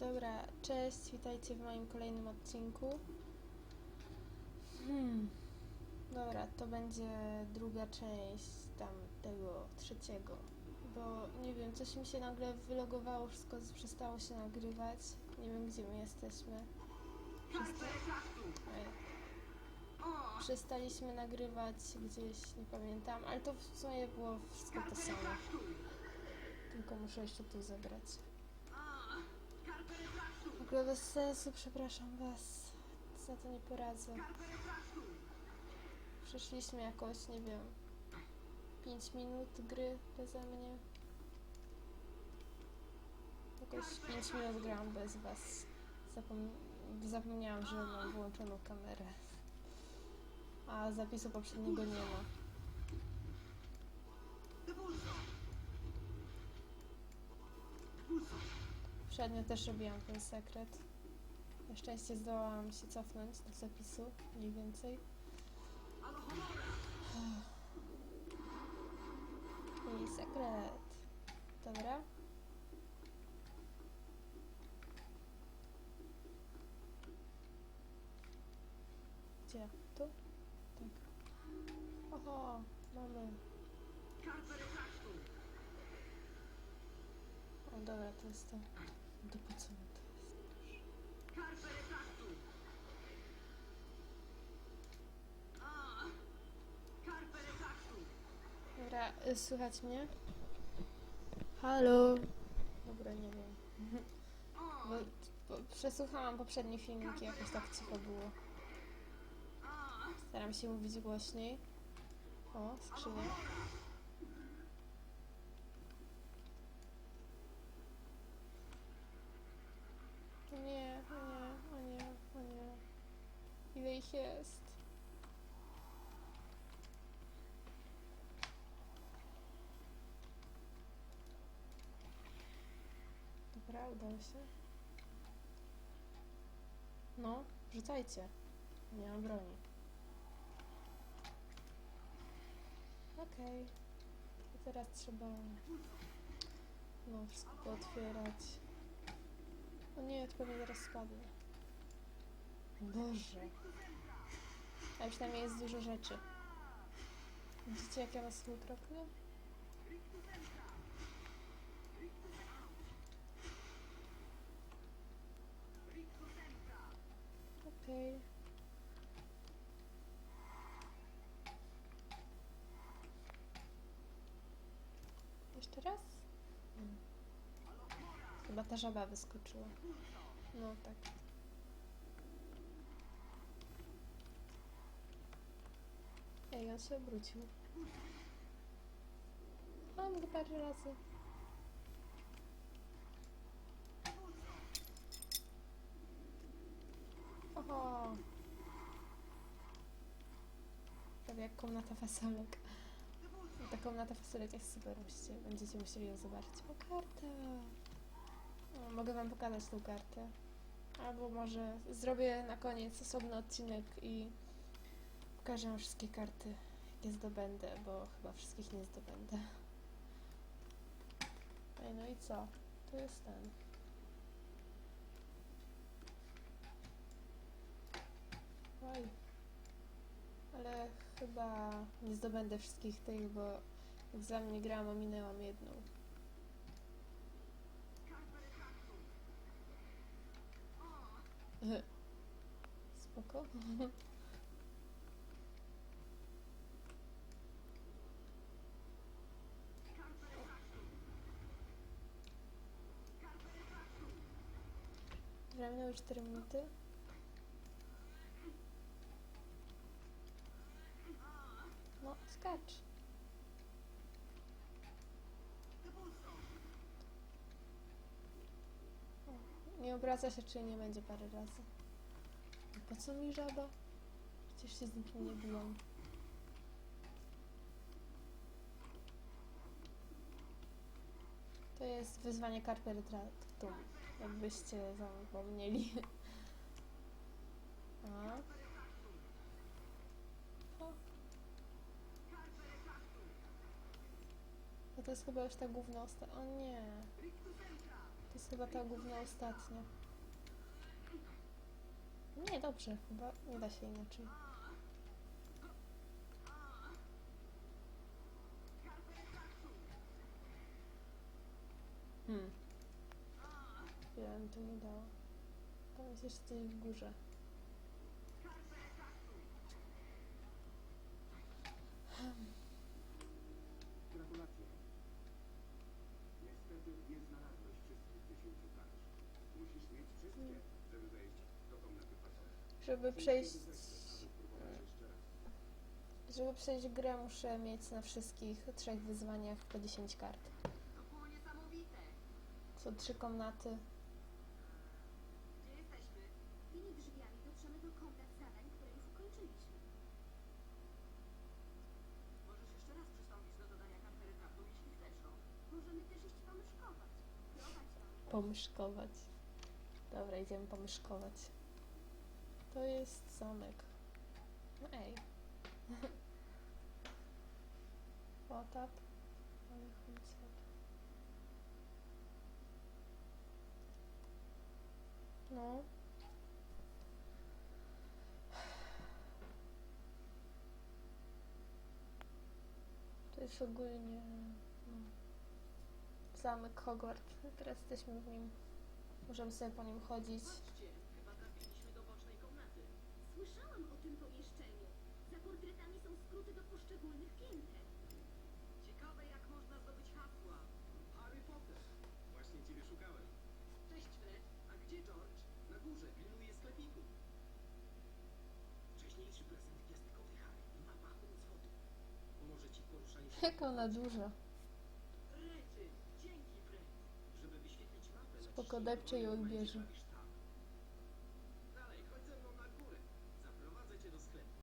Dobra, cześć, witajcie w moim kolejnym odcinku. Hmm. Dobra, to będzie druga część tam tego trzeciego. Bo nie wiem, coś mi się nagle wylogowało, wszystko przestało się nagrywać. Nie wiem, gdzie my jesteśmy. Przesta-. Przestaliśmy nagrywać gdzieś, nie pamiętam, ale to w sumie było wszystko to samo. Tylko muszę jeszcze tu zebrać. Ogóle bez sensu, przepraszam was. Za to nie poradzę. Przeszliśmy jakoś, nie wiem, 5 minut gry beze mnie. Jakoś 5 minut gram bez was. Zapom zapomniałam, że mam włączoną kamerę. A zapisu poprzedniego nie ma. Przednio też robiłam ten sekret. Na szczęście zdołałam się cofnąć do zapisu, mniej więcej. I sekret. Dobra. Gdzie? Tu? Tak. Oho, mamy. O dobra, to jest to. To po co mi to jest? Dobra, y, słychać mnie? Halo? Dobra, nie wiem. Bo, bo przesłuchałam poprzednie filmiki, jakoś tak cicho było. Staram się mówić głośniej. O, skrzynia. O nie, o nie, o nie, o nie. Ile ich jest? Dobra, udało się. No, rzucajcie. Nie mam broni. Okej. I teraz trzeba... No, wszystko pootwierać. O nie, to pewnie zaraz spadnie. Boże. Ale przynajmniej jest dużo rzeczy. Widzicie, jak ja was ukropię? Okej. Jeszcze raz? Mm. Chyba ta żaba wyskoczyła. No tak. Ej, on się obrócił. Mam go parę razy. Oho. Prawie jak komnata fasolek. Ta komnata fasolek jest super, musicie, będziecie musieli ją zobaczyć. O, karta! O, mogę wam pokazać tą kartę. Albo może zrobię na koniec osobny odcinek i pokażę wszystkie karty, jakie zdobędę, bo chyba wszystkich nie zdobędę. Ej, no i co? Tu jest ten. Oj. Ale chyba nie zdobędę wszystkich tych, bo jak za mnie grałam, ominęłam jedną. Spoko. Że minęły 4 minuty. No, skacz. Nie obraca się, czy nie będzie parę razy. Po co mi żaba? Przecież się z nikim nie biłam. To jest wyzwanie Carpe Retractum, jakbyście zapomnieli. O. No to jest chyba już ta główna osta... O nie. To jest chyba ta główna ostatnia. Nie, dobrze, chyba nie da się inaczej. Hmm. Ja bym to nie dała. Tam jest jeszcze coś w górze. Gratulacje. Niestety nie znalazłeś wszystkich dziesięciu tarcz. Musisz mieć wszystkie, żeby wejść do komnaty. Żeby przejść, żeby przejść grę muszę mieć na wszystkich trzech wyzwaniach po 10 kart. To było niesamowite. Są trzy komnaty. Gdzie jesteśmy? Tymi drzwiami dotrzemy do komnat zadań, które już ukończyliśmy. Możesz jeszcze raz przystąpić do dodania kartery prawdą, jeśli chcesz, no. Możemy też iść pomyszkować. Prowadź tam. Pomyszkować. Dobra, idziemy pomyszkować. To jest zamek. No ej. Otap. Ale. No. To jest ogólnie zamek Hogwart. Teraz jesteśmy w nim. Możemy sobie po nim chodzić. Patrzcie, chyba trafiliśmy do bocznej komnaty. Słyszałam o tym pomieszczeniu. Za portretami są skróty do poszczególnych pięter. Ciekawe, jak można zdobyć hasła. Harry Potter. Właśnie ciebie szukałem. Cześć, Fred. A gdzie George? Na górze pilnuje sklepiku. Wcześniejszy prezent gwiazdkowy Harry. Mapa Hunsfotu. Pomoże ci w poruszaniu się. Jak ona duża. Rety. Dzięki, Fred. Żeby